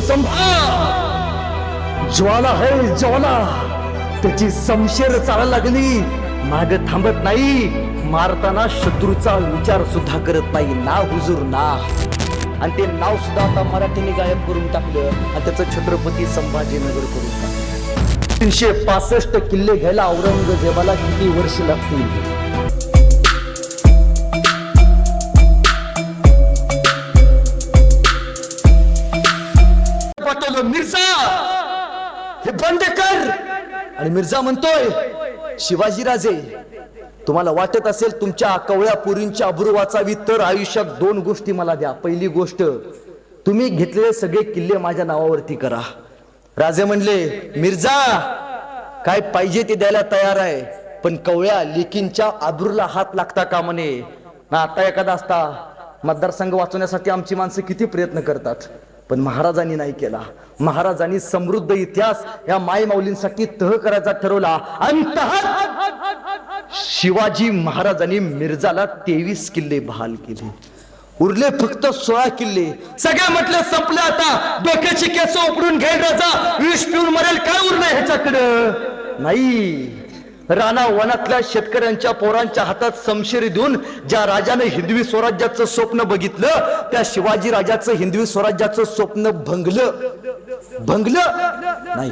संभा. ज्वाला है ज्वाला. त्याची समशेर चालायला लागली. माग थांबत नाही. मारताना शत्रूचा विचार सुद्धा करत नाही. ना हुजूर ना. आणि ते नाव सुद्धा आता मराठीने गायब करून टाकलं. आणि त्याचं छत्रपती संभाजीनगर करून टाकलं. तीनशे पासष्ट किल्ले घ्यायला औरंगजेबाला किती वर्ष लागतील? आणि मिर्झा म्हणतोय शिवाजीराजे तुम्हाला वाटत असेल तुमच्या कवळ्या पुरींच्या अब्रू वाचावी तर आयुष्यात दोन गोष्टी मला द्या. पहिली गोष्ट तुम्ही घेतलेले सगळे किल्ले माझ्या नावावरती करा. राजे म्हणले मिर्झा काय पाहिजे ते द्यायला तयार आहे पण कवळ्या लेकींच्या आबरूला हात लागता का म्हणे ना आता एखादा असता मतदारसंघ वाचवण्यासाठी आमची माणसं किती प्रयत्न करतात. पण महाराजांनी नाही केला. महाराजांनी समृद्ध इतिहास या माय माऊलींसाठी तह करायचा ठरवला. आणि शिवाजी महाराजांनी मिर्जाला तेवीस किल्ले बहाल केले. उरले फक्त सोळा किल्ले. सगळ्या म्हटलं संपलं आता. डोक्याची केस उपडून घेईल राजा. विष पिऊन मरेल काय उरलं ह्याच्याकडं? नाही. राणा वनातल्या शेतकऱ्यांच्या पोरांच्या हातात समशेरी देऊन ज्या राजाने हिंदवी स्वराज्याचं स्वप्न बघितलं त्या शिवाजी राजाचं हिंदवी स्वराज्याचं स्वप्न भंगलं. भंगलं? नाही.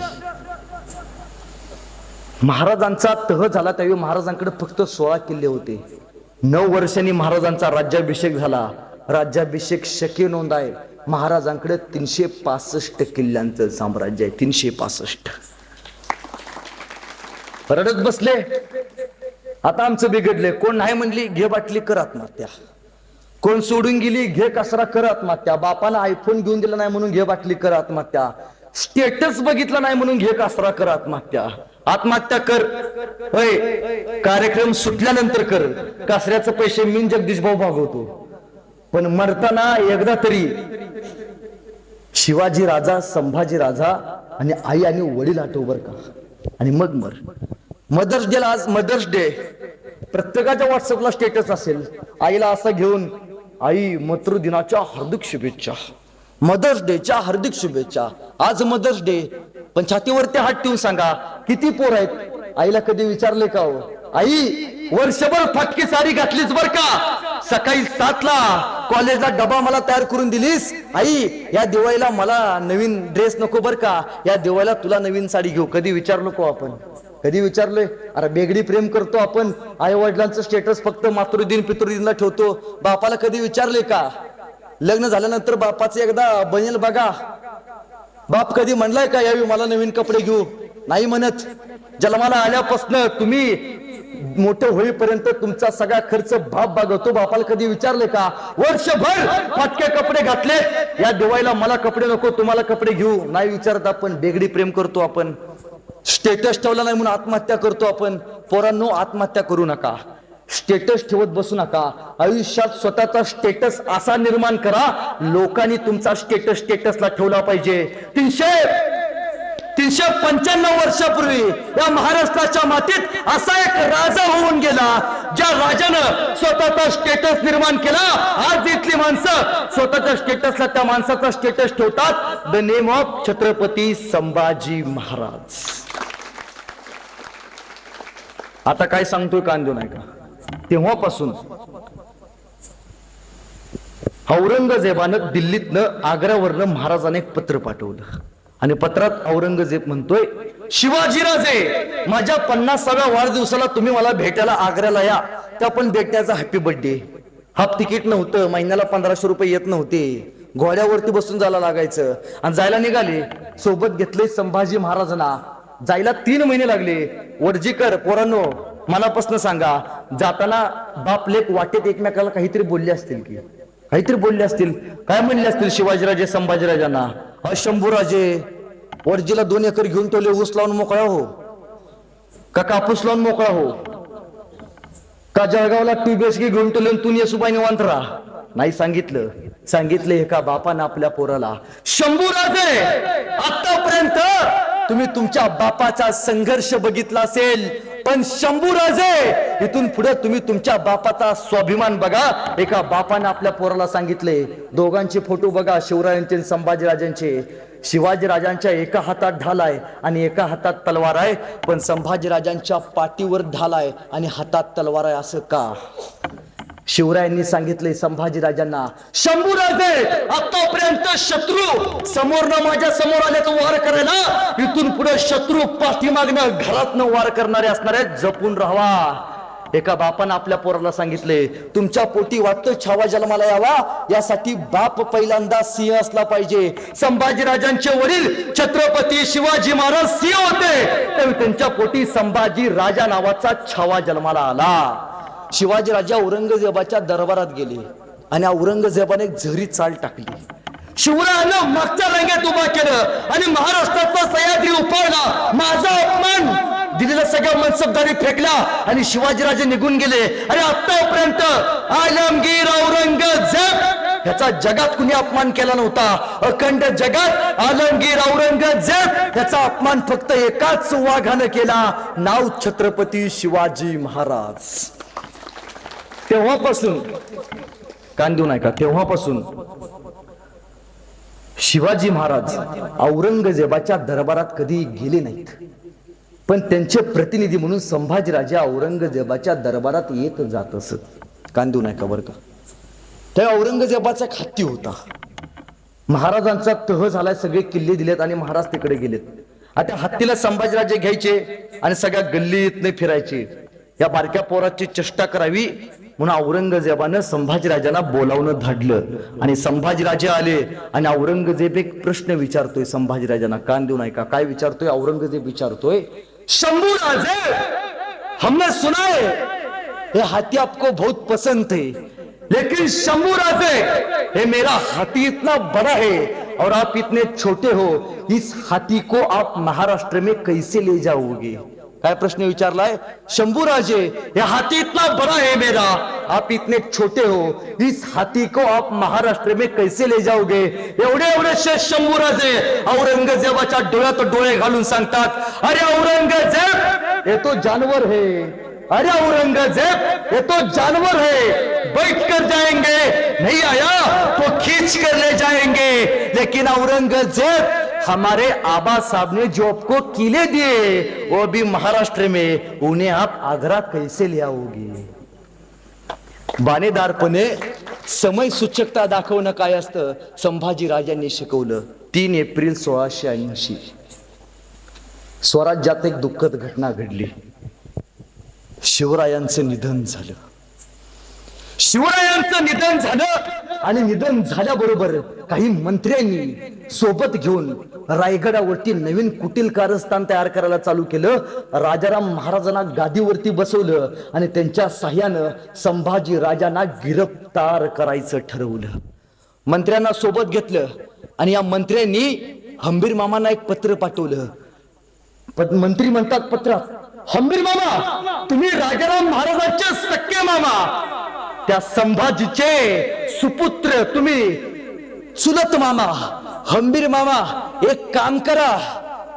महाराजांचा तह झाला त्यावेळी महाराजांकडे फक्त सोळा किल्ले होते. नऊ वर्षांनी महाराजांचा राज्याभिषेक झाला. राज्याभिषेक शके नोंद आहे. महाराजांकडे तीनशे पासष्ट किल्ल्यांचं साम्राज्य आहे. तीनशे पासष्ट. रडत बसले. आता आमचं बिघडले कोण नाही म्हणली घे बाटली कर आत्महत्या. कोण सोडून गेली घे कसरा कर आत्महत्या. बापाला आयफोन घेऊन दिला नाही म्हणून घे बाटली कर आत्महत्या. स्टेटस बघितला नाही म्हणून घे कसरा कर आत्महत्या. आत्महत्या कर. होय कार्यक्रम सुटल्यानंतर कर. कासऱ्याचे पैसे मी जगदीश भाऊ भागवतो. पण मरताना एकदा तरी शिवाजी राजा संभाजी राजा आणि आई आणि वडील आठव बर का? आणि मग मर. मदर्स डे आज मदर्स डे प्रत्येकाच्या व्हॉट्सअपला स्टेटस असेल. आईला असं घेऊन आई मातृदिनाच्या हार्दिक शुभेच्छा. मदर्स डेच्या हार्दिक शुभेच्छा. आज मदर्स डे पण छातीवरती हात ठेवून सांगा किती पोर आहेत? आईला कधी विचारले का हो? आई वर्षभर फटकी साडी घातलीच बर का? सकाळी सातला कॉलेजला डबा मला तयार करून दिलीस? आई या दिवाळीला मला नवीन ड्रेस नको बर का? या दिवाळीला तुला नवीन साडी घेऊ. कधी विचारलो को आपण. कधी विचारलोय? अरे बेगडी प्रेम करतो आपण. आई वडिलांचं स्टेटस फक्त मातृदिन पितृदिनला ठेवतो. बापाला कधी विचारले का? लग्न झाल्यानंतर बापाचं एकदा बनेल बघा. बाप कधी म्हणलाय का यावी मला नवीन कपडे घेऊ? नाही म्हणत. जन्माला आल्यापासून तुम्ही मोठं होईपर्यंत तुमचा सगळा खर्च बाप बागवतो. बापाला कधी विचारले का? वर्षभर फाटके कपडे घातले या दिवाळीला मला कपडे नको तुम्हाला कपडे घेऊ. नाही विचारत आपण. बेगडी प्रेम करतो आपण. स्टेटस ठेवला नाही म्हणून आत्महत्या करतो आपण. पोरांनो आत्महत्या करू नका. स्टेटस ठेवत बसू नका. आयुष्यात स्वतःचा स्टेटस असा निर्माण करा लोकांनी तुमचा स्टेटस स्टेटसला ठेवला पाहिजे. तीनशे! तीनशे पंच्याण्णव वर्षापूर्वी या महाराष्ट्राच्या मातीत असा एक राजा होऊन गेला ज्या राजानं स्वतःचा स्टेटस निर्माण केला. आज इथली माणसं स्वतःच्या स्टेटसला त्या माणसाचा स्टेटस ठेवतात. The name of Chhatrapati Sambhaji Maharaj. आता काय सांगतोय कांदो नाही का? तेव्हापासून औरंगजेबानं दिल्लीतनं आग्र्यावरनं महाराजाने एक पत्र पाठवलं. आणि पत्रात औरंगजेब म्हणतोय शिवाजीराजे माझ्या पन्नासाव्या वाढदिवसाला तुम्ही मला भेटायला आग्र्याला या. त्या पण भेटण्याचा हॅपी बर्थडे हाफ तिकीट नव्हतं महिन्याला पंधराशे रुपये येत नव्हते. घोड्यावरती बसून जायला लागायचं. आणि जायला निघाले. सोबत घेतले संभाजी महाराजांना. जायला तीन महिने लागले. वडजीकर पोरांनो मनापासून सांगा जाताना बाप लेख वाटेत एकमेकाला काहीतरी बोलले असतील की? काहीतरी बोलले असतील? काय म्हणले असतील शिवाजीराजे संभाजीराजांना अ शंभूराजे वडजीला दोन एकर घेऊन ठेवले ऊस लावून मोकळा हो. का कापूस लावून मोकळा हो? का जळगावला टू घेऊन ठेवले तू येसुबाई निवांत नाही सांगितलं. सांगितलं का बापानं आपल्या पोराला? शंभूराजे आतापर्यंत तुम्ही तुमच्या बापाचा संघर्ष बघितला असेल. पण शंभूराजे इथून पुढे तुम्ही तुमच्या बापाचा स्वाभिमान बघा. एका बापाने आपल्या पोराला सांगितले दोघांचे फोटो बघा शिवरायांचे संभाजीराजांचे. शिवाजी राजांच्या एका हातात ढाल आहे आणि एका हातात तलवार आहे पण संभाजी राजांच्या पाठीवर ढाल आहे आणि हातात तलवार आहे असं का? शिवरायांनी सांगितले संभाजी राजांना शंभूराजे आतापर्यंत शत्रू समोरनं माझ्यासमोर आल्याचं वार करायला इथून पुढे शत्रू पाठीमागनं घरातनं वार करणारे असणारे जपून राहावा. एका बापानं आपल्या पोराला सांगितले तुमच्या पोटी वाटतं छावा जन्माला यावा. यासाठी बाप पहिल्यांदा सिंह असला पाहिजे. संभाजीराजांचे वडील छत्रपती शिवाजी महाराज सिंह होते. त्यांच्या पोटी संभाजी राजा नावाचा छावा जन्माला आला. शिवाजी राजा औरंगजेबाच्या दरबारात गेले आणि औरंगजेबाने एक झरी चाल टाकली. शिवरायानं मागच्या रंगात उभा केलं आणि महाराष्ट्राचा सह्याद्री उपावला माझा अपमान. दिलेला सगळ्या मनसबदारी फेकला आणि शिवाजीराजे निघून गेले. आणि आतापर्यंत आलमगीर औरंगजेब याचा जगात कुणी अपमान केला नव्हता. अखंड जगात आलमगीर औरंगजेब याचा अपमान फक्त एकाच वाघानं केला. नाव छत्रपती शिवाजी महाराज. तेव्हापासून कान देऊ नका तेव्हापासून शिवाजी महाराज औरंगजेबाच्या दरबारात कधी गेले नाहीत. पण त्यांचे प्रतिनिधी म्हणून संभाजीराजे औरंगजेबाच्या दरबारात येत जात असत. कांदू नायका नका बरं का. त्या औरंगजेबाचा खाती होता. महाराजांचा तह झालाय सगळे किल्ले दिलेत आणि महाराज तिकडे गेलेत. आता हत्तीला संभाजीराजे घ्यायचे आणि सगळ्या गल्लीत फिरायचे. या बारक्या पोराची चेष्टा करावी म्हणून औरंगजेबानं संभाजीराजांना बोलावणं धाडलं. आणि संभाजीराजे आले आणि औरंगजेब एक प्रश्न विचारतोय संभाजीराजांना. कान देऊ नका. काय विचारतोय? औरंगजेब विचारतोय शंभू राजे हमने सुना है ये हाथी आपको बहुत पसंद थे लेकिन शंभू राजे ये मेरा हाथी इतना बड़ा है और आप इतने छोटे हो इस हाथी को आप महाराष्ट्र में कैसे ले जाओगे? काय प्रश्न विचारलाय? शंभू राजे ये हाथी इतना बड़ा है मेरा आप इतने छोटे हो. इस हाथी को आप महाराष्ट्र में कैसे ले जाओगे? एवढे एवढे शेष शंभू राजे औरंगजेबाच्या डोळ्यात डोळे घालून सांगतात अरे औरंगजेब ये तो जानवर है. अरे औरंगजेब ये तो जानवर है. बैठ कर जाएंगे. नहीं आया तो खींच कर ले जाएंगे. लेकिन औरंगजेब हमारे आबा साहब ने जो आपको किले दिए वो भी महाराष्ट्र में उन्हें आप आगरा कैसे ले आओगे? बाणेदारपणे समय सूचकता दाखवणं काय असतं? संभाजी राजांनी शिकवलं तीन एप्रिल सोळाशे ऐंशी. स्वराज्यात एक दुःखद घटना घडली. शिवरायांचं निधन झालं. शिवरायांचं निधन झालं? आणि निधन झाल्याबरोबर काही मंत्र्यांनी सोबत घेऊन रायगडावरती नवीन कुटील कारस्थान तयार करायला चालू केलं. राजाराम महाराजांना गादीवरती बसवलं आणि त्यांच्या साह्यानं संभाजी राजांना गिरफ्तार करायचं ठरवलं. मंत्र्यांना सोबत घेतलं आणि या मंत्र्यांनी हंबीर मामांना एक पत्र पाठवलं. मंत्री म्हणतात पत्रात हंबीर मामा तुम्ही राजाराम महाराजांचे सख्खे मामा. त्या संभाजीचे सुपुत्र तुम्ही चुलत मामा हंबीर मामा एक काम करा.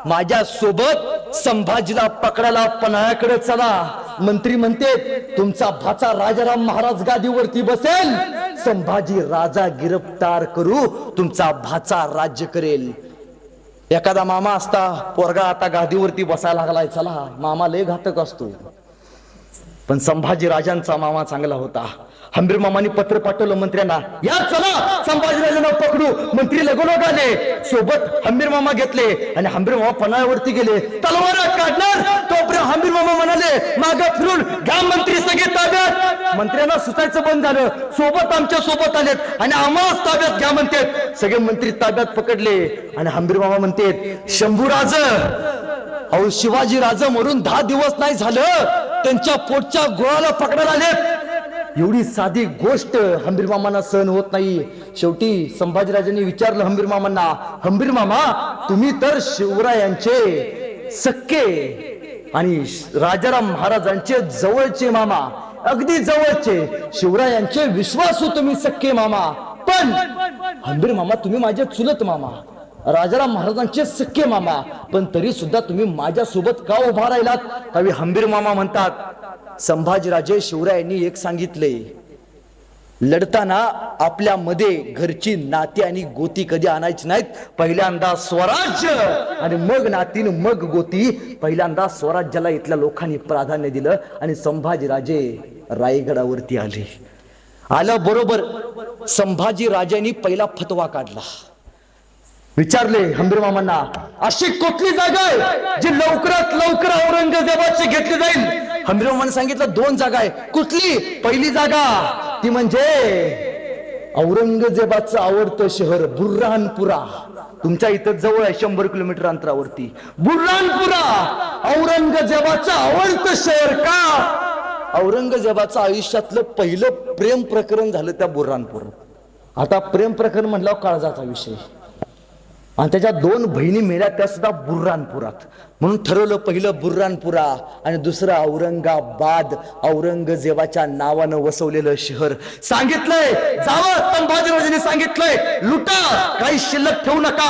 माझ्या सोबत संभाजीला पकडायला पन्हाळ्याकडे चला. मंत्री म्हणते तुमचा भाचा राजाराम महाराज गादीवरती बसेल. संभाजी राजा गिरफ्तार करू तुमचा भाचा राज्य करेल. एखादा मामा असता पोरगा आता गादीवरती बसायला लागलाय चला. मामा लय घातक असतो. पण संभाजी राजांचा मामा चांगला होता. हंबीर मामानी पत्र पाठवलं मंत्र्यांना या चला संभाजीराजांना पकडू. मंत्री लगोलग आले सोबत हंबीर मामा घेतले आणि हंबीर मामा पणावरती गेले. तलवार काढणार? तोपर्यंत हंबीर मामा म्हणाले माग फिरून घ्या मंत्री सगळे ताब्यात. मंत्र्यांना सुचायचं बंद झालं. सोबत आमच्यासोबत आलेत आणि आम्हाच ताब्यात घ्या म्हणते सगळे मंत्री ताब्यात पकडले आणि हंबीर मामा म्हणतात शंभूराज अहो शिवाजी राजा मरून दहा दिवस नाही झालं. त्यांच्या पोटच्या गोळाला पकडायला आलेत. एवढी साधी गोष्ट हंबीर मामांना सहन होत नाही. शेवटी संभाजीराजांनी विचारलं हंबीर मामांना हंबीर मामा तुम्ही तर शिवरायांचे सक्के आणि राजाराम महाराजांचे जवळचे मामा अगदी जवळचे. शिवरायांचे विश्वासू तुम्ही सक्के मामा. पण हंबीर मामा तुम्ही माझे चुलत मामा राजाराम महाराजांचे सख्खे मामा. पण तरी सुद्धा तुम्ही माझ्या सोबत का उभा राहिलात? त्यावेळी हंबीर मामा म्हणतात संभाजीराजे शिवरायांनी एक सांगितले लढताना आपल्या मध्ये घरची नाती आणि गोती कधी आणायची नाहीत? पहिल्यांदा स्वराज्य आणि मग नातीन मग गोती. पहिल्यांदा स्वराज्याला इथल्या लोकांनी प्राधान्य दिलं आणि संभाजीराजे रायगडावरती आले. आलं बरोबर संभाजी राजांनी पहिला फतवा काढला. विचारले हंबीर मामांना अशी कुठली जागा आहे जी लवकरात लवकर औरंगजेबाची घेतली जाईल? हंबीर सांगितलं दोन जागा आहे. कुठली? पहिली जागा ती म्हणजे औरंगजेबाचं आवडतं शहर बुर्रानपुरा. तुमच्या इथं जवळ आहे शंभर किलोमीटर अंतरावरती. बुर्रानपुरा? औरंगजेबाचं आवडतं शहर का? औरंगजेबाचं आयुष्यातलं पहिलं प्रेम प्रकरण झालं त्या बुर्रानपुरात आता प्रेम प्रकरण म्हटल्यावर काळजाचा विषय. आणि त्याच्या दोन बहिणी मेल्या त्या सुद्धा बुर्रानपुरात. म्हणून ठरवलं पहिलं बुर्रानपुरा आणि दुसरं औरंगाबाद. औरंगजेबाच्या नावानं वसवलेलं शहर. सांगितलंय जावं संभाजीराजांनी सांगितलंय लुटा काही शिल्लक ठेवू नका.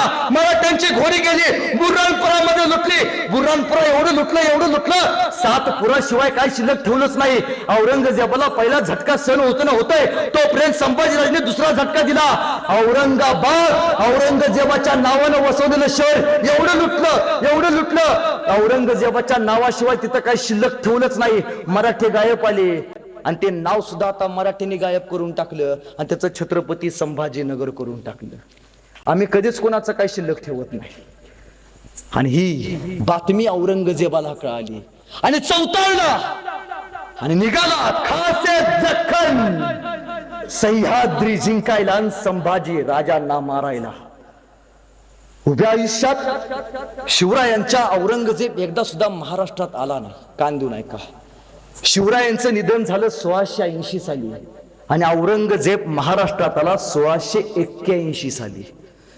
त्यांचे घोरे गेले बुर्रानपुरामध्ये लुटले. बुर्रानपुरा एवढं लुटलं एवढं लुटलं. सात पुराशिवाय काय शिल्लक ठेवलंच नाही. औरंगजेबाला पहिला झटका सण होत ना होतोय तोपर्यंत संभाजीराजांनी दुसरा झटका दिला. औरंगाबाद औरंगजेबाच्या नाव नावानं वसवलेलं शहर एवढं लुटलं एवढं लुटलं. औरंगजेबाच्या नावाशिवाय तिथं काही शिल्लक ठेवलंच नाही. मराठी गायब आले. आणि ते नाव सुद्धा आता मराठीने गायब करून टाकलं आणि त्याचं छत्रपती संभाजीनगर करून टाकलं. आम्ही कधीच कोणाचं काही शिल्लक ठेवत नाही. आणि ही बातमी औरंगजेबाला कळाली. आणि चौताळला आणि निघाला खासे दखन सह्याद्री जिंकायला आणि संभाजी राजांना मारायला. उभ्या आयुष्यात शिवरायांच्या औरंगजेब एकदा सुद्धा महाराष्ट्रात आला नाही. कान ऐका. शिवरायांचं निधन झालं सोळाशे ऐंशी साली आणि औरंगजेब महाराष्ट्रात आला सोळाशे एक्क्याऐंशी साली.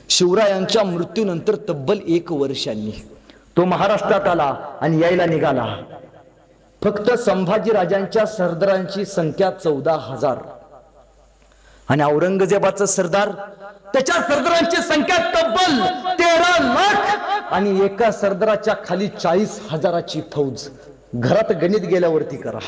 शिवरायांच्या मृत्यूनंतर तब्बल एक वर्षांनी तो महाराष्ट्रात आला आणि यायला निघाला. फक्त संभाजीराजांच्या सरदारांची संख्या चौदा हजार. आणि औरंगजेबाचं सरदार त्याच्या सरदारांची संख्या तब्बल तेरा लाख. आणि एका सरदाराच्या खाली चाळीस हजाराची फौज. घरात गणित गेल्यावरती करा.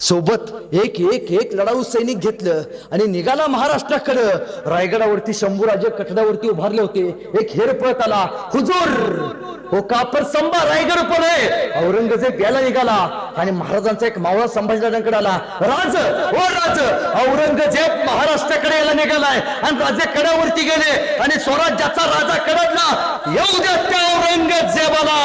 सोबत एक एक एक लढाऊ सैनिक घेतलं आणि निघाला महाराष्ट्राकडं. रायगडावरती शंभूराजे कठड्यावरती उभारले होते. एक हेर पळत आला. हुजूर! हो कापर संभा रायगड पण आहे औरंगजेब यायला निघाला आणि महाराजांचा एक मावळा संभाजीराजांकडे आला. राज! हो राज! औरंगजेब महाराष्ट्राकडे यायला निघालाय आणि राजे कड्यावरती गेले आणि स्वराज्याचा राजा कडला येऊ द्या त्या औरंगजेबाला.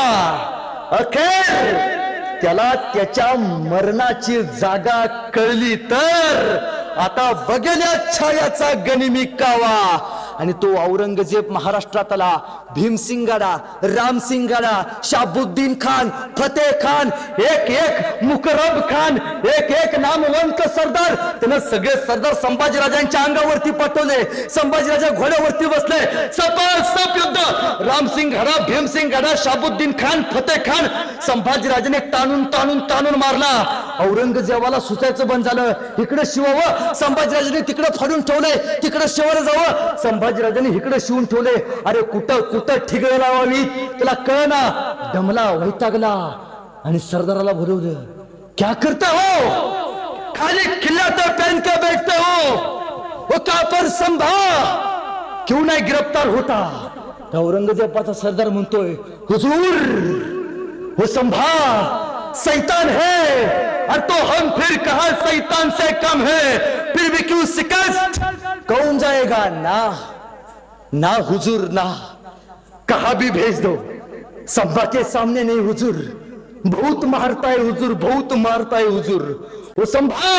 अखेर! त्याला त्याच्या मरणाची जागा कळली तर आता बघेल्या छायाचा गनिमी कावा. आणि तो औरंगजेब महाराष्ट्रात आला भीमसिंगाडा रामसिंगाडा शाबुद्दीन खान फतेह खान एक एक मुकरब खान एक एक नामवंत सरदार. त्यानं सगळे सरदार संभाजीराजांच्या अंगावरती पाठवले संभाजीराजा घोड्यावरती बसले. सपाल सप युद्ध रामसिंगाडा भीमसिंगाडा शाबुद्दीन खान फतेह खान संभाजीराजाने ताणून ताणून ताणून मारला. औरंगजेबाला सुचायचं बंद झालं. इकडे शिवावं संभाजीराजाने तिकडे फाडून ठेवलंय. तिकडे शिवर जावं. संभाजीराजांनी इकडे शिवून ठेवले. अरे कुठं कुठं ठिगळ लावावी? त्याला कळ ना दमला वैतागला. आणि सरदाराला बोलवलं क्या करता हो? खाली किल्ल्यात पॅन के बैठते हो. हो वो कापर संभा? क्यों नाही गिरफ्तार होता? औरंगजेबाचा सरदार म्हणतोय हुजूर वो संभा सैतान है. और तो हम फिर कहा सैतान से कम है? फिर भी क्यों शिकस्त? कौन जाएगा ना? ना हुजूर ना कहा भी भेज दो। सब्बा के सामने नहीं हुजूर। बहुत मारता है हुजूर बहुत मारता है हुजूर। वो संभा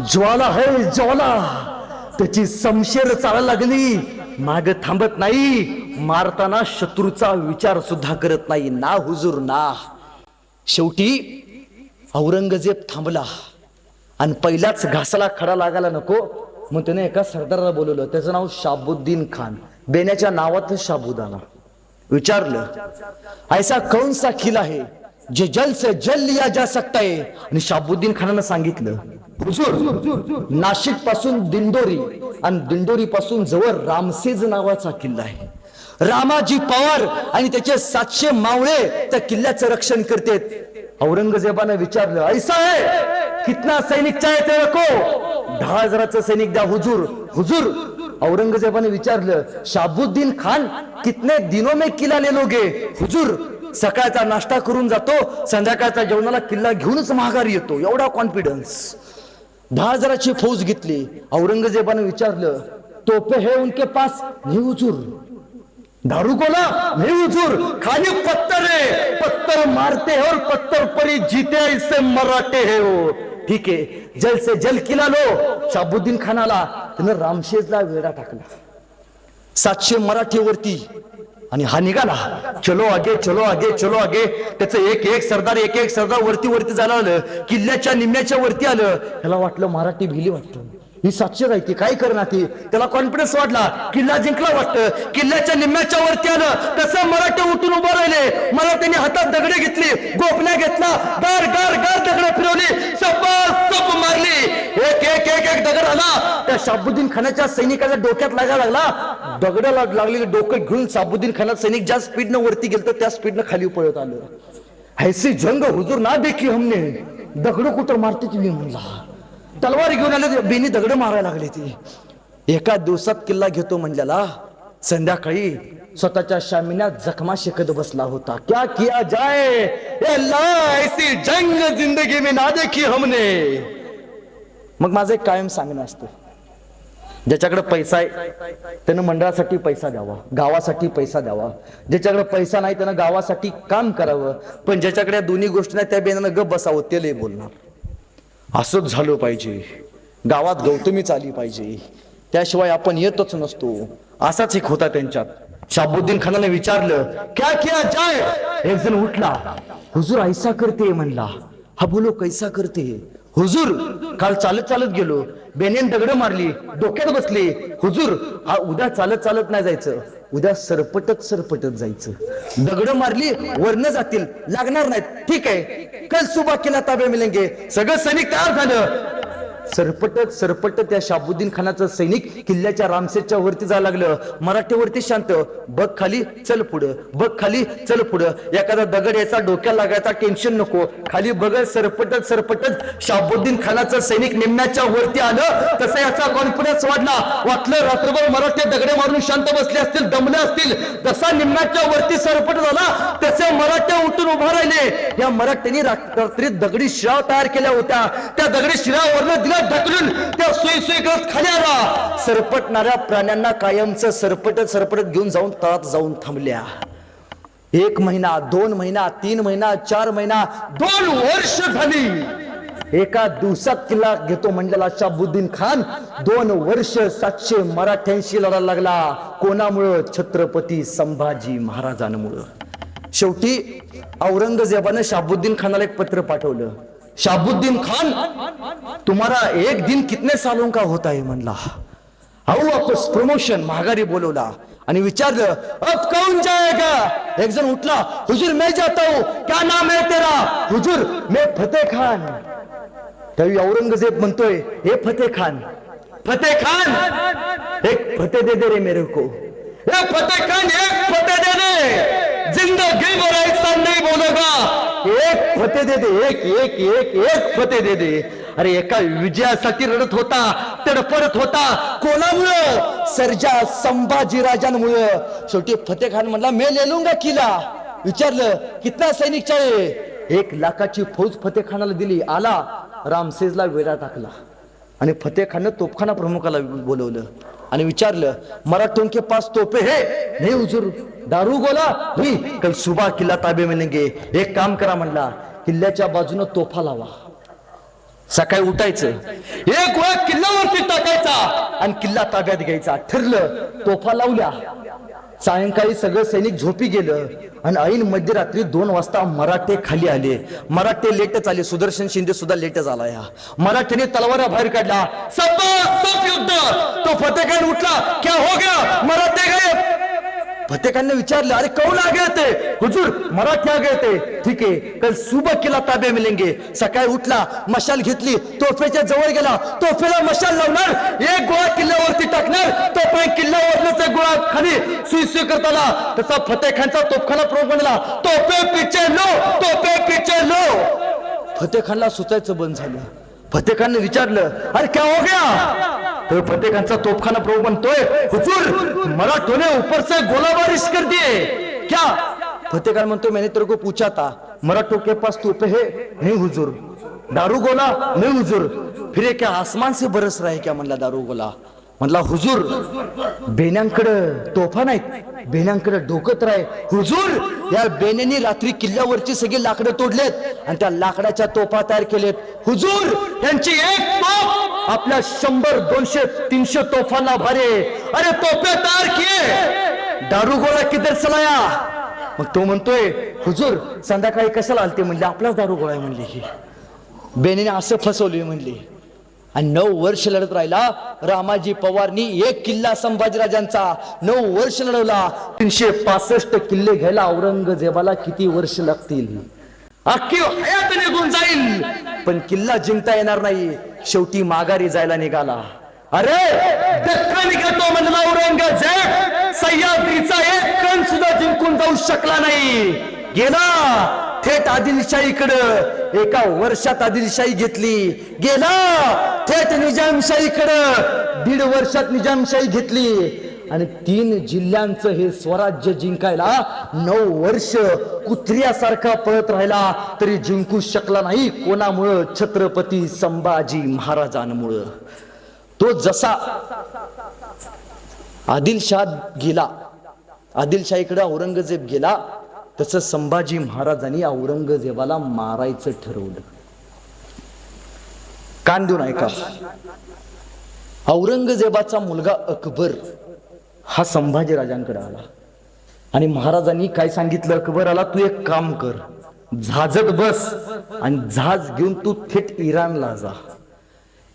ज्वाला है ज्वाला। त्याची समशेर चालायला लागली। माग थांबत नाही। मारताना शत्रूचा विचार सुद्धा करत नाही. ना हुजूर ना. शेवटी औरंगजेब थांबला. आणि पहिलाच घासाला खडा लागायला नको. मग त्याने एका सरदाराला बोलवलं त्याचं नाव शाबुद्दीन खान. बेण्याच्या नावात शाबुदाना. विचारलं ऐसा कौन सा किला आहे जे जल से जल लिया जा सकता है? आणि शाबुद्दीन खानानं सांगितलं हुजूर नाशिकपासून दिंडोरी आणि दिंडोरी पासून जवळ रामसेज नावाचा किल्ला आहे. रामाजी पवार आणि त्याचे सातशे मावळे त्या किल्ल्याचं रक्षण करतेत. औरंगजेबानं विचारलं ऐसा आहे कितना सैनिक चाहे ते हो को? दहा हजाराचं सैनिक द्या हुजूर हुजूर. औरंगजेबाने विचारलं शाबुद्दीन खान कितने दिनों में किल्ला ले लोगे? हुजूर सकाळचा नाश्ता करून जातो संध्याकाळचा जेवणाला किल्ला घेऊनच माघारी येतो. एवढा कॉन्फिडन्स दहा हजाराची फौज घेतली. औरंगजेबाने विचारलं तोपे हे उनके पास? हुजूर. दारू कोला नहीं हुजूर खाली पत्थर है पत्थर मारते हैं और पत्थर पर ही जीते हैं, इससे मराठे है वो. ठीक आहे जल से जल किला लो. शाबुद्दीन खानाला त्यानं रामशेजला वेढा टाकला. सातशे मराठीवरती. आणि हा निघाला. चलो आगे चलो आगे चलो आगे. त्याचं एक एक सरदार एक एक सरदार वरती वरती जायला आलं. किल्ल्याच्या निम्म्याच्या वरती आलं. त्याला वाटलं मराठी भिली वाटतं. ही सातशे राहते. काय करणार ती? त्याला कॉन्फिडन्स वाटला. किल्ला जिंकला वाटतं. किल्ल्याच्या निम्म्याच्या वरती आलं. तसं मराठे उठून उभं राहिले. मला त्यांनी हातात दगडे घेतली. गोपण्या घेतला गार गार गार दगड फिरवली. सप सप मारली. एक एक एक एक दगड आला. त्या शाबुद्दीन खानाच्या सैनिकाच्या डोक्यात लागायला लागला. दगड लागलेले डोकं घेऊन शाबुद्दीन खाना सैनिक ज्या स्पीडनं वरती गेलं त्या स्पीडनं खाली पळत आलं. हैसी जंग हुजूर ना देखी हमने. दगड कुठं मारते तुम्ही म्हणला. तलवार घेऊन आले बेनी दगड मारायला लागली ती. एका दिवसात किल्ला घेतो म्हणल्याला संध्याकाळी स्वतःच्या शामिन्यात जखमा शेकत बसला होता. क्या किया जाए? ऐसी जंग जिंदगी में ना देखी हमने. मग माझं एक कायम सांगणं असतं. ज्याच्याकडे पैसा आहे त्यानं मंडळासाठी पैसा द्यावा गावासाठी पैसा द्यावा. ज्याच्याकडे पैसा नाही त्यानं गावासाठी काम करावं. पण ज्याच्याकडे दोन्ही गोष्टी नाही त्या बेनानं गप बसावं ते लय बोलणार. असंच झालं पाहिजे. गावात गौतमीच आली पाहिजे. त्याशिवाय आपण येतच नसतो. असाच एक होता त्यांच्यात. शाबुद्दीन खानाने विचारलं क्या किया जाय एक जण उठला. हुजूर ऐसा करते म्हणला. हा बोलो कैसा करते? हुजूर काल चालत चालत गेलो. बेनेन दगड मारली डोक्यात बसली. हुजूर हा उद्या चालत चालत नाही जायचं. उद्या सरपटत सरपटत जायचं. दगड मारली वरनं जातील. लागणार नाहीत. ठीक आहे. कल सुबह केला ताब्या मिळेंगे सगळं सैनिक तयार झालं. सरपटत सरपटत त्या शाबुद्दीन खानाचं सैनिक किल्ल्याच्या रामसेटच्या वरती जायला लागलं. मराठीवरती शांत. बघ खाली चल पुढं. बघ खाली चल पुढं. एखादा दगड याचा डोक्याला लागायचा टेन्शन नको. खाली बघत सरपटत सरपटत शाबुद्दीन खानाचं सैनिक निम्म्याच्या वरती आलं. तसं याचा कॉन्फिडन्स वाढला. वाटलं रात्रभर मराठी दगडे मारून शांत बसले असतील दमले असतील. जसा निम्म्याच्या वरती सरपट झाला तसे मराठे उठून उभा राहिले. या मराठ्यांनी रात्री दगडी शिराव तयार केल्या होत्या. त्या दगडी शिरावरनं दिलं ढकलून त्या सुई सुई करत खाली आला सरपटणाऱ्या प्राण्यांना कायमचं सरपटत सरपटत घेऊन जाऊन तळात जाऊन थांबल्या. एक महिना दोन महिना तीन महिना चार महिना दोन वर्ष झाली. एका दिवसात किल्ला घेतो म्हणलेला शाबुद्दीन खान दोन वर्ष सातशे मराठ्यांशी लढायला लागला. कोणामुळं? छत्रपती संभाजी महाराजांमुळं. शेवटी औरंगजेबानं शाबुद्दीन खानाला एक पत्र पाठवलं. शाबुद्दीन खान तुम्हाला एक दिन कितने सालों का होता है म्हणला अहो वापस प्रमोशन माघारी बोलवला। आणि विचारलं अब कौन जाएगा? एक जण उठला हुजूर मैं जाता हूं। क्या नाम है तेरा? हुजूर मैं फतेह खान. त्यावेळी औरंगजेब म्हणतोय हे फतेह खान फतेह खान एक फतेह दे दे रे मेरे को. फतेह खान एक फतेह दे दे। जिंदगी भर ऐसा नहीं बोलेगा एक फतेह दे दे एक एक एक एक फतेह दे दे. अरे एका विजयासाठी रडत होता तडफडत होता. कोणामुळं? सर्जा संभाजी राजांमुळं. शेवटी फतेह खान म्हणला मे लेलुंगा किला. विचारलं कितना सैनिक चाळे एक लाखाची फौज फतेह खानाला दिली आला. रामसेजला वेढा टाकला. आणि फतेह खाननं तोफखाना प्रमुखाला बोलवलं. आणि विचारलं मराठों के पास तोपे हे. नाही हुजूर दारू गोला नाही कल सुबह किल्ला ताबे मिळेंगे एक काम करा म्हणला किल्ल्याच्या बाजूनं तोफा लावा. सकाळी उठायचं. एक गोळा किल्ल्यावरती टाकायचा आणि किल्ला ताब्यात घ्यायचा. ठरलं तोफा लावल्या. सायंकाळी सगळं सैनिक झोपी गेलं आणि ऐन मध्यरात्री दोन वाजता मराठे खाली आले. मराठे लेटच आले. सुदर्शन शिंदे सुद्धा लेटच आला या. मराठ्याने तलवारा बाहेर काढला सप युद्ध तो फतेखान उठला. क्या हो गया? मराठे गायब! फतेखानने विचारलं अरे कौन आ गए थे हुजूर मराठी आ गए थे ठीक आहे कल सुबह किला ताबे मिलेंगे. सकाळी उठला मशाल घेतली तोफेच्या जवळ गेला तोफेला मशाल लावणार एक गोळा किल्ल्यावरती टाकणार तोपर्यंत किल्ल्यावरच गोळा खाली सुई सुई करत आला तसा फतेखानचा तोफखाना प्रमुख बनला. तोफे पिचे लो तोफे पिचे लो. फतेखानला सुचायचं बंद झालं. फतेखानने विचारलं अरे क्या हो गया? तो फतेखानचा तोपखाना प्रभू म्हणतोय हुजूर मराठोने ऊपर से गोलाबारिश कर दिए क्या? फतेखान म्हणतो मैंने तेरे को पूछा था मराठों पास तोपे है? नहीं हुजूर. दारू गोला? नहीं हुजूर. फिर क्या आसमान से बरस रहा है क्या? म्हणला दारू गोला. म्हटला हुजूर बेण्यांकडं तोफा नाहीत बेण्यांकडं डोकं तर आहे. हुजूर या बेण्यानी रात्री किल्ल्यावरची सगळी लाकडं तोडलेत आणि त्या लाकडाच्या तोफा तयार केलेत. हुजूर यांची एक तोफ आपल्या शंभर दोनशे तीनशे तोफांना भारे. अरे तोफे तयार किए दारू गोळा किधर चलाया मग तो म्हणतोय हुजूर संध्याकाळी कशाला आलते? म्हणले आपलाच दारू गोळा आहे म्हणले ही. बेनेने असं फसवले म्हणले. आणि नऊ वर्ष लढत राहिला. रामाजी पवारनी एक किल्ला संभाजीराजांचा नऊ वर्ष लढवला. तीनशे पासष्ट किल्ले घ्यायला औरंगजेबाला किती वर्ष लागतील? अख्खी हयात निघून जाईल. पण किल्ला जिंकता येणार नाही. शेवटी माघारी जायला निघाला. अरे दख्खन घेतो म्हणला औरंगजेब. सह्याद्रीचा एक कण सुद्धा जिंकून जाऊ शकला नाही. गेला. थेट आदिलशाहीकडं एका वर्षात आदिलशाही घेतली. गेला थेट निजामशाहीकडं. दीड वर्षात निजामशाही घेतली. आणि तीन जिल्ह्यांचं हे स्वराज्य जिंकायला नऊ वर्ष कुत्र्यासारखा पळत राहिला. तरी जिंकू शकला नाही. कोणामुळं? छत्रपती संभाजी महाराजांमुळं. तो जसा आदिलशाह गेला आदिलशाहीकडे औरंगजेब गेला तसं संभाजी महाराजांनी औरंगजेबाला मारायचं ठरवलं. कान देऊन ऐका. औरंगजेबाचा मुलगा अकबर हा संभाजी राजांकडे आला. आणि महाराजांनी काय सांगितलं? अकबराला तू एक काम कर. झाजत बस आणि झाज घेऊन तू थेट इराणला जा.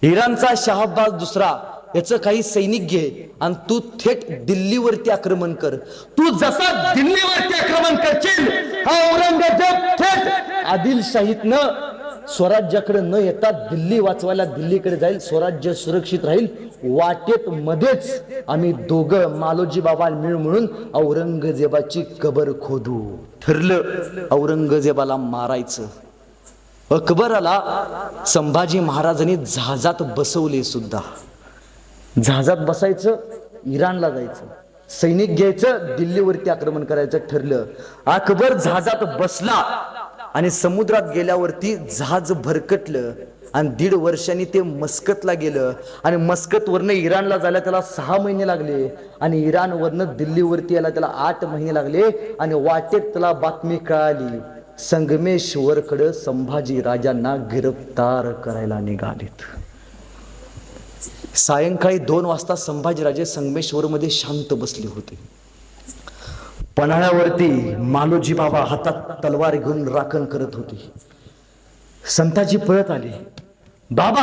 इराणचा शहाबाज दुसरा याचं काही सैनिक घे आणि तू थेट दिल्लीवरती आक्रमण कर. तू जसा दिल्लीवरती आक्रमण करशील हा औरंगजेब थेट आदिलशाहीतनं स्वराज्याकडे न येता दिल्ली वाचवायला दिल्लीकडे जाईल स्वराज्य सुरक्षित राहील. वाटेत मध्येच आम्ही दोघं मालोजी बाबा मिळ म्हणून औरंगजेबाची कबर खोदू. ठरलं औरंगजेबाला मारायचं. अकबराला संभाजी महाराजांनी जहाजात बसवले सुद्धा. जहाजात बसायचं इराणला जायचं. सैनिक घ्यायचं दिल्लीवरती आक्रमण करायचं ठरलं. अकबर जहाजात बसला आणि समुद्रात गेल्यावरती जहाज भरकटलं आणि दीड वर्षांनी ते मस्कतला गेलं. आणि मस्कतवरनं इराणला जायला त्याला सहा महिने लागले. आणि इराणवरनं दिल्लीवरती यायला त्याला आठ महिने लागले. आणि वाटेत त्याला बातमी कळाली संगमेश्वरकडं संभाजी राजांना गिरफ्तार करायला निघालेत. सायंकाळी दोन वाजता संभाजीराजे संगमेश्वरमध्ये शांत बसले होते. पन्हाळ्यावरती मालोजी बाबा हातात तलवार घेऊन राखण करत होते. संताजी पळत आले. बाबा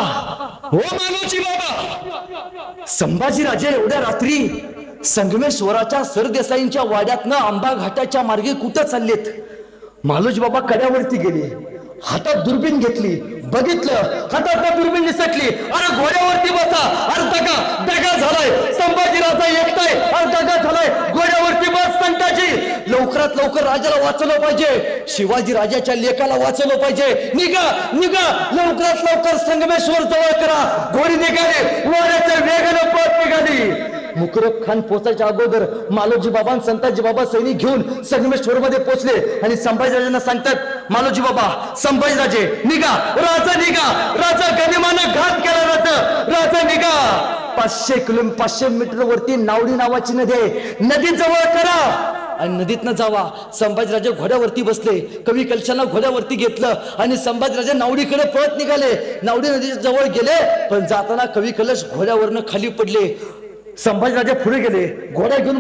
हो मालोजी बाबा! संभाजीराजे एवढ्या रात्री संगमेश्वराच्या सरदेसाईंच्या वाड्यातनं आंबा घाटाच्या मार्गे कुठं चाललेत? मालोजी बाबा कड्यावरती गेले. हातात दुर्बीण घेतली बघितलं हातात दुर्बीण निसटली. अरे घोड्यावरती बसा. अरे दगा दगा झालाय. संभाजीराजा एकटाय. अरे दगा झालाय. घोड्यावरती बस संताजी. लवकरात लवकर राजाला वाचवलं पाहिजे. शिवाजी राजाच्या लेखाला वाचवलं पाहिजे. निघा निघा. लवकरात लवकर संगमेश्वर जवळ करा. घोडी निघाले. वाऱ्याच्या वेगानं पळत निघाली. मुकरब खान पोचायच्या अगोदर मालोजी बाबा संताजी बाबा सैनिक घेऊन संगमेश्वर मध्ये पोहोचले आणि संभाजीराजांना सांगतात मालोजी बाबा संभाजीराजे निघा राजा निघा राजा गनिमानं घात केला राजा राजा निघा. पाचशे किलो पाचशे मीटर वरती नावडी नावाची नदी आहे. नदी जवळ करा. आणि नदीतनं जावा. संभाजीराजे घोड्यावरती बसले. कवी कलशांना घोड्यावरती घेतलं. आणि संभाजीराजे नावडीकडे पळत निघाले. नावडी नदीच्या जवळ गेले पण जाताना कवी कलश घोड्यावरनं खाली पडले. संभाजीराजे पुढे गेले. घोड्या घेऊन